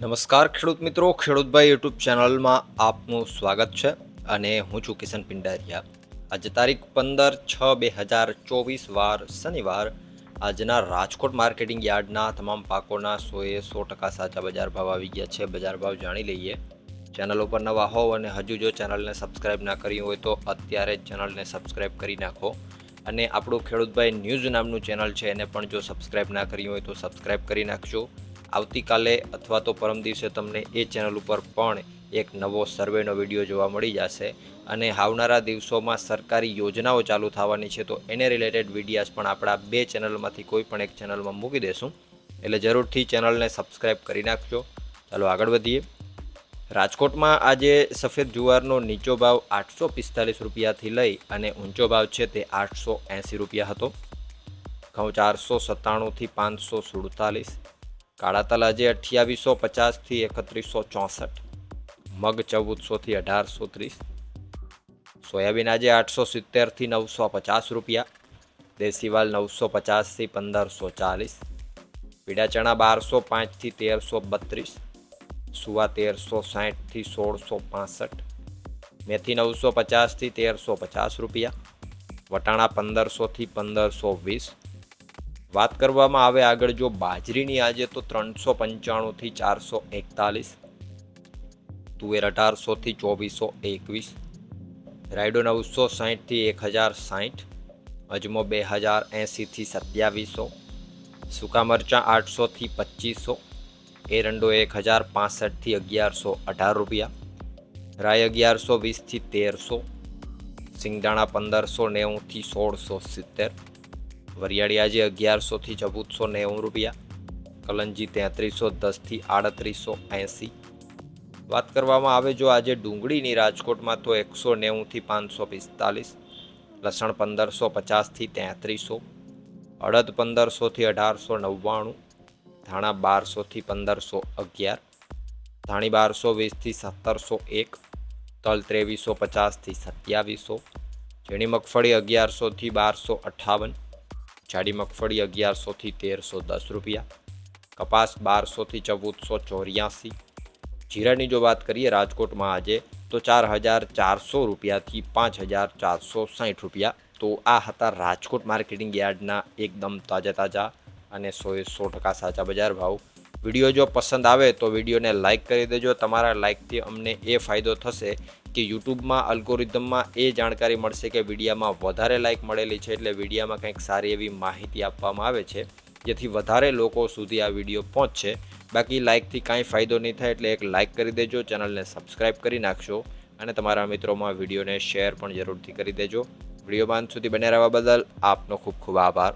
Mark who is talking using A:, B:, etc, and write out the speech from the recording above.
A: નમસ્કાર ખેડૂત મિત્રો, ખેડૂતભાઈ યુટ્યુબ ચેનલમાં આપનું સ્વાગત છે અને હું છું કિશન પિંડારિયા. આજે તારીખ પંદર છ બે હજાર ચોવીસ વાર શનિવાર. આજના રાજકોટ માર્કેટિંગ યાર્ડના તમામ પાકોના સોએ સો ટકા સાચા બજાર ભાવ આવી ગયા છે. બજાર ભાવ જાણી લઈએ. ચેનલ ઉપર નવા હોવ અને હજુ જો ચેનલને સબસ્ક્રાઇબ ના કરી હોય તો અત્યારે જ ચેનલને સબસ્ક્રાઇબ કરી નાખો. અને આપણું ખેડૂતભાઈ ન્યૂઝ નામનું ચેનલ છે, એને પણ જો સબસ્ક્રાઇબ ના કરી હોય તો સબસ્ક્રાઇબ કરી નાખજો. આવતીકાલે અથવા તો પરમ દિવસે તમને એ ચેનલ ઉપર પણ એક નવો સર્વેનો વીડિયો જોવા મળી જશે. અને આવનારા દિવસોમાં સરકારી યોજનાઓ ચાલુ થવાની છે, તો એને રિલેટેડ વિડીયાઝ પણ આપણા બે ચેનલમાંથી કોઈ પણ એક ચેનલમાં મૂકી દેશું. એટલે જરૂરથી ચેનલને સબસ્ક્રાઈબ કરી નાખજો. ચાલો આગળ વધીએ. રાજકોટમાં આજે સફેદ જુવારનો નીચો ભાવ આઠસો પિસ્તાલીસ રૂપિયાથી લઈ અને ઊંચો ભાવ છે તે આઠસો એંસી રૂપિયા હતો. ઘઉં ચારસો સત્તાણુંથી પાંચસો સુડતાલીસ. કાળા તલ આજે અઠ્યાવીસો પચાસથી એકત્રીસો ચોસઠ. મગ ચૌદસોથી અઢારસો ત્રીસ. સોયાબીન આજે આઠસો સિત્તેરથી નવસો પચાસ રૂપિયા. દેશી વાલ નવસો પચાસથી પંદરસો ચાલીસ. પીડા ચણા બારસો પાંચથી તેરસો બત્રીસ. સુવા તેરસો સાઠથી સોળસો પાસઠ. મેથી નવસો પચાસથી તેરસો પચાસ રૂપિયા. વટાણા પંદરસોથી પંદરસો વીસ. વાત કરવામાં આવે આગળ, જો બાજરીની આજે તો ત્રણસો પંચાણુંથી ચારસો એકતાલીસ, તુવેર અઢારસોથી ચોવીસો એકવીસ, રાયડો નવસો સાહીઠથી એક હજાર સાહીઠ, અજમો બે હજાર એંસીથી સત્યાવીસો, સૂકા મરચાં આઠસોથી પચીસો એરંડો એક હજાર પાસઠથી અગિયારસો અઢાર રૂપિયા રાય અગિયારસો વીસથી તેરસો, સિંગદાણા પંદરસો નેવુંથી સોળસો સિત્તેર વરિયાળી આજે અગિયારસોથી ચૌદસો નેવું રૂપિયા. કલંજી તેત્રીસો, દસથી આડત્રીસો એંસી. વાત કરવામાં આવે જો આજે ડુંગળીની રાજકોટમાં તો એકસો નેવુંથી પાંચસો પિસ્તાલીસ, લસણ પંદરસો પચાસથી તેત્રીસો, અડદ પંદરસોથી અઢારસો નવ્વાણું, ધાણા બારસોથી પંદરસો અગિયાર, ધાણી બારસો વીસથી સત્તરસો એક, તલ ત્રેવીસો પચાસથી સત્યાવીસો, ઝીણી મગફળી અગિયારસોથી બારસો અઠ્ઠાવન જાડી મગફળી અગિયારસોથી તેરસો દસ રૂપિયા. કપાસ બારસોથી ચૌદસો ચોર્યાસી. જીરાની જો વાત કરીએ રાજકોટમાં આજે, તો ચાર હજાર ચારસો રૂપિયાથી પાંચ હજાર ચારસો સાઠ રૂપિયા. તો આ હતા રાજકોટ માર્કેટિંગ યાર્ડના એકદમ તાજા તાજા અને સોએ સો ટકા સાચા બજાર ભાવ. વીડિયો જો પસંદ આવે તો વિડીયોને લાઇક કરી દેજો. તમારા લાઇકથી અમને એ ફાયદો થશે કે યુટ્યુબમાં, અલ્ગોરિધમમાં એ જાણકારી મળશે કે વિડીયામાં વધારે લાઇક મળેલી છે એટલે વિડીયામાં કંઈક સારી એવી માહિતી આપવામાં આવે છે, જેથી વધારે લોકો સુધી આ વીડિયો પહોંચશે. બાકી લાઇકથી કાંઈ ફાયદો નહીં થાય એટલે એક લાઇક કરી દેજો, ચેનલને સબસ્ક્રાઇબ કરી નાખશો અને તમારા મિત્રોમાં વિડીયોને શેર પણ જરૂરથી કરી દેજો. વિડીયોમાં અંત સુધી બને રહેવા બદલ આપનો ખૂબ ખૂબ આભાર.